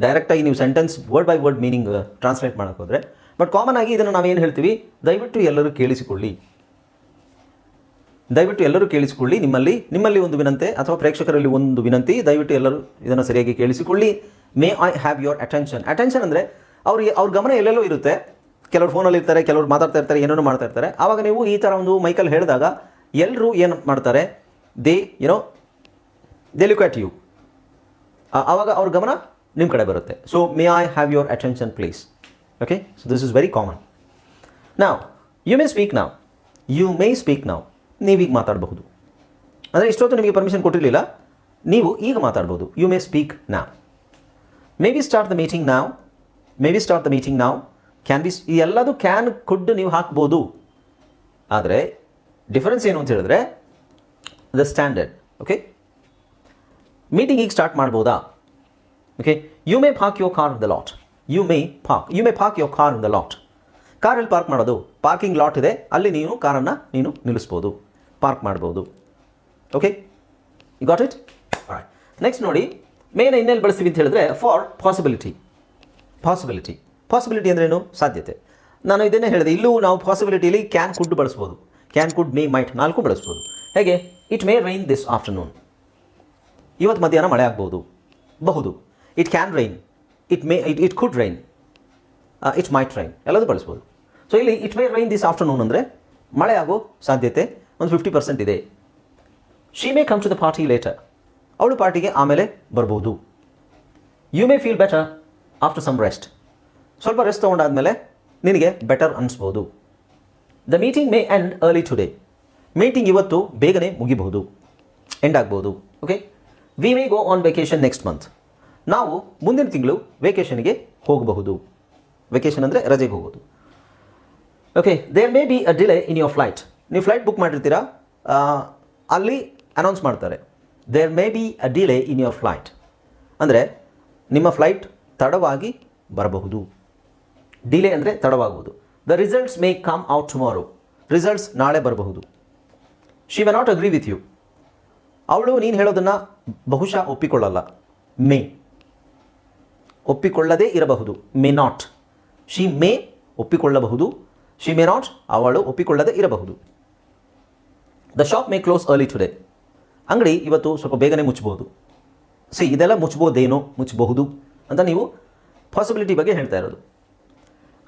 ಡೈರೆಕ್ಟಾಗಿ ನೀವು sentence word by word meaning translate ಮಾಡೋಕೆ ಹೋದರೆ. ಬಟ್ ಕಾಮನ್ ಆಗಿ ಇದನ್ನು ನಾವೇನು ಹೇಳ್ತೀವಿ? ದಯವಿಟ್ಟು ಎಲ್ಲರೂ ಕೇಳಿಸಿಕೊಳ್ಳಿ. ದಯವಿಟ್ಟು ಎಲ್ಲರೂ ಕೇಳಿಸಿಕೊಳ್ಳಿ ನಿಮ್ಮಲ್ಲಿ ನಿಮ್ಮಲ್ಲಿ ಒಂದು ವಿನಂತಿ ಅಥವಾ ಪ್ರೇಕ್ಷಕರಲ್ಲಿ ಒಂದು ವಿನಂತಿ. ದಯವಿಟ್ಟು ಎಲ್ಲರೂ ಇದನ್ನು ಸರಿಯಾಗಿ ಕೇಳಿಸಿಕೊಳ್ಳಿ. May I have your attention attention ಅಂದರೆ ಅವ್ರಿಗೆ, ಅವ್ರ ಗಮನ ಎಲ್ಲೆಲ್ಲೋ ಇರುತ್ತೆ. ಕೆಲವರು ಫೋನಲ್ಲಿ ಇರ್ತಾರೆ ಕೆಲವರು ಮಾತಾಡ್ತಾ ಇರ್ತಾರೆ, ಏನೇನೋ ಮಾಡ್ತಾ ಇರ್ತಾರೆ. ಆವಾಗ ನೀವು ಈ ಥರ ಒಂದು ಮೈಕಲ್ಲಿ ಹೇಳಿದಾಗ ಎಲ್ಲರೂ ಏನು ಮಾಡ್ತಾರೆ? They you know they look at you ಆವಾಗ ಅವ್ರ ಗಮನ ನಿಮ್ಮ ಕಡೆ ಬರುತ್ತೆ. So may I have your attention please okay so this is very common ನಾವು ಯು ಮೇ ಸ್ಪೀಕ್ ನಾವು ಯು ಮೇ ಸ್ಪೀಕ್ ನಾವು ನೀವೀಗ ಮಾತಾಡಬಹುದು. ಅಂದರೆ ಇಷ್ಟೊತ್ತು ನಿಮಗೆ ಪರ್ಮಿಷನ್ ಕೊಟ್ಟಿರಲಿಲ್ಲ. ನೀವು ಈಗ ಮಾತಾಡ್ಬೋದು ಯು ಮೇ ಸ್ಪೀಕ್ ನಾವು may be start the meeting ನಾವು may be start the meeting ನಾವು ಕ್ಯಾನ್ ಬಿ ಈ ಎಲ್ಲದು ಕ್ಯಾನ್ ಕುಡ್ ನೀವು ಹಾಕ್ಬೋದು. ಆದರೆ ಡಿಫರೆನ್ಸ್ ಏನು ಅಂತ ಹೇಳಿದ್ರೆ ದ ಸ್ಟ್ಯಾಂಡರ್ಡ್ ಓಕೆ ಮೀಟಿಂಗ್ ಈಗ ಸ್ಟಾರ್ಟ್ ಮಾಡ್ಬೋದಾ? Okay you may park your car in the lot you may park you may park your car in the lot ಕಾರಲ್ಲಿ ಪಾರ್ಕ್ ಮಾಡೋದು. ಪಾರ್ಕಿಂಗ್ ಲಾಟ್ ಇದೆ. ಅಲ್ಲಿ ನೀನು ಕಾರನ್ನು ನೀನು ನಿಲ್ಲಿಸ್ಬೋದು. ಪಾರ್ಕ್ ಮಾಡ್ಬೋದು. ಓಕೆ ಗಾಟ್ ಇಟ್ ನೆಕ್ಸ್ಟ್ ನೋಡಿ ಮೇನ್ ಇನ್ನೆಲ್ಲಿ ಬಳಸ್ತೀವಿ ಅಂತ ಹೇಳಿದ್ರೆ ಫಾರ್ ಪಾಸಿಬಿಲಿಟಿ ಪಾಸಿಬಿಲಿಟಿ ಪಾಸಿಬಿಲಿಟಿ ಅಂದ್ರೇನು ಸಾಧ್ಯತೆ. ನಾನು ಇದನ್ನೇ ಹೇಳಿದೆ. ಇಲ್ಲೂ ನಾವು ಪಾಸಿಬಿಲಿಟಿಲಿ ಕ್ಯಾನ್ ಕುಡ್ ಬಳಸ್ಬೋದು. ಕ್ಯಾನ್ ಕುಡ್ ಮೇ ಮೈಟ್ ನಾಲ್ಕು ಬಳಸ್ಬೋದು. ಹೇಗೆ? It may rain this afternoon ಇವತ್ತು ಮಧ್ಯಾಹ್ನ ಮಳೆ ಆಗ್ಬೋದು. ಬಹುದು. It can rain it may it it could rain it might rain ಎಲ್ಲದೂ ಬಳಸ್ಬೋದು. ಸೊ ಇಲ್ಲಿ it may rain this afternoon ಅಂದರೆ ಮಳೆ ಆಗೋ ಸಾಧ್ಯತೆ ಒಂದು ಫಿಫ್ಟಿ ಪರ್ಸೆಂಟ್ ಇದೆ. She may come to the party later ಅವಳು ಪಾರ್ಟಿಗೆ ಆಮೇಲೆ ಬರ್ಬೋದು. You may feel better after some rest ಸ್ವಲ್ಪ ರೆಸ್ಟ್ ತೊಗೊಂಡಾದ್ಮೇಲೆ ನಿನಗೆ better ಅನಿಸ್ಬೋದು. The meeting may end early today meeting ಇವತ್ತು ಬೇಗನೆ ಮುಗಿಬಹುದು. ಎಂಡ್ ಆಗ್ಬೋದು okay we may go on vacation next month ನಾವು ಮುಂದಿನ ತಿಂಗಳು ವೆಕೇಷನ್ಗೆ ಹೋಗಬಹುದು. ವೆಕೇಷನ್ ಅಂದರೆ ರಜೆಗೆ ಹೋಗೋದು. Okay there may be a delay in your flight ನೀವು ಫ್ಲೈಟ್ ಬುಕ್ ಮಾಡಿರ್ತೀರಾ? ಅಲ್ಲಿ ಅನೌನ್ಸ್ ಮಾಡ್ತಾರೆ. There may be a delay in your flight ಅಂದರೆ ನಿಮ್ಮ ಫ್ಲೈಟ್ ತಡವಾಗಿ ಬರಬಹುದು. ಡಿಲೇ ಅಂದರೆ ತಡವಾಗುವುದು. The results may come out tomorrow results ನಾಳೆ ಬರಬಹುದು. She we not agree with you ಅವಳು ನೀನು ಹೇಳೋದನ್ನು ಬಹುಶಃ ಒಪ್ಪಿಕೊಳ್ಳಲ್ಲ. ಮೇ ಒಪ್ಪಿಕೊಳ್ಳದೇ ಇರಬಹುದು. ಮೇ ನಾಟ್ ಶಿ ಮೇ ಒಪ್ಪಿಕೊಳ್ಳಬಹುದು. ಶಿ ಮೇ ನಾಟ್ ಅವಳು ಒಪ್ಪಿಕೊಳ್ಳದೇ ಇರಬಹುದು. The shop may close early today ಅಂಗಡಿ ಇವತ್ತು ಸ್ವಲ್ಪ ಬೇಗನೆ ಮುಚ್ಚಬಹುದು. ಸಿ ಇದೆಲ್ಲ ಮುಚ್ಚಬಹುದೇನೋ, ಮುಚ್ಚಬಹುದು ಅಂತ ನೀವು ಪಾಸಿಬಿಲಿಟಿ ಬಗ್ಗೆ ಹೇಳ್ತಾ ಇರೋದು.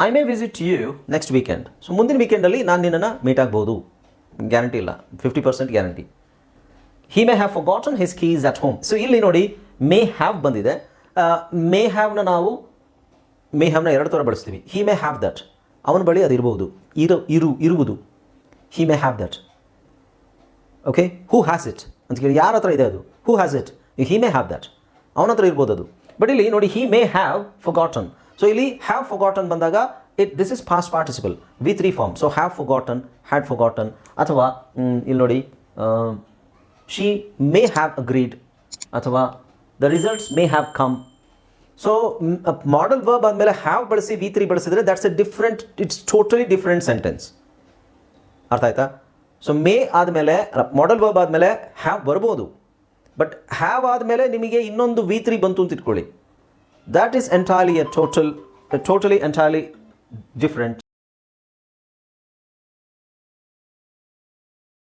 I may visit you next weekend so ಮುಂದಿನ ವೀಕೆಂಡಲ್ಲಿ ನಾನು ನಿನ್ನನ್ನು ಮೀಟ್ ಆಗ್ಬೋದು. ಗ್ಯಾರಂಟಿ ಇಲ್ಲ. Fifty percent guarantee. He may have forgotten his keys at home so ಇಲ್ಲಿ ನೋಡಿ ಮೇ ಹ್ಯಾವ್ ಬಂದಿದೆ. ಮೇ ಹ್ಯಾವ್ನ ನಾವು ಮೇ ಹ್ಯಾವ್ನ ಎರಡು ಥರ ಬಳಸ್ತೀವಿ. ಹಿ ಮೇ ಹ್ಯಾವ್ ದಟ್ ಅವನ ಬಳಿ ಅದು ಇರಬಹುದು ಇರು ಇರು, ಇರುವುದು. He may have that okay who has it ಅಂತ ಕೇಳಿ, ಯಾರ ಹತ್ರ ಇದೆ ಅದು? Who has it he may have that ಅವನ ಹತ್ರ ಇರ್ಬೋದು ಅದು. ಬಟ್ ಇಲ್ಲಿ ನೋಡಿ he may have forgotten so ಇಲ್ಲಿ ಹ್ಯಾವ್ ಫಾರ್ ಗಾಟನ್ ಬಂದಾಗ it this is past participle V three form so have forgotten gotten had forgotten gotten ಅಥವಾ ಇಲ್ಲಿ ನೋಡಿ ಶಿ ಮೇ ಹ್ಯಾವ್ ಅಗ್ರೀಡ್ ಅಥವಾ the results may have come so modal verb ಆದಮೇಲೆ have ಬಳಸಿ V three ಬಳಸಿದ್ರೆ that's a different it's totally different sentence ಅರ್ಥ ಆಯ್ತಾ? So may ಆದಮೇಲೆ ಮಾಡಲ್ ವರ್ಬ್ ಆದಮೇಲೆ ಹ್ಯಾವ್ ಬರ್ಬೋದು. ಬಟ್ ಹ್ಯಾವ್ ಆದಮೇಲೆ ನಿಮಗೆ ಇನ್ನೊಂದು ವಿ ತ್ರೀ ಬಂತು ಅಂತ ಇಟ್ಕೊಳ್ಳಿ. That is entirely a total totally entirely different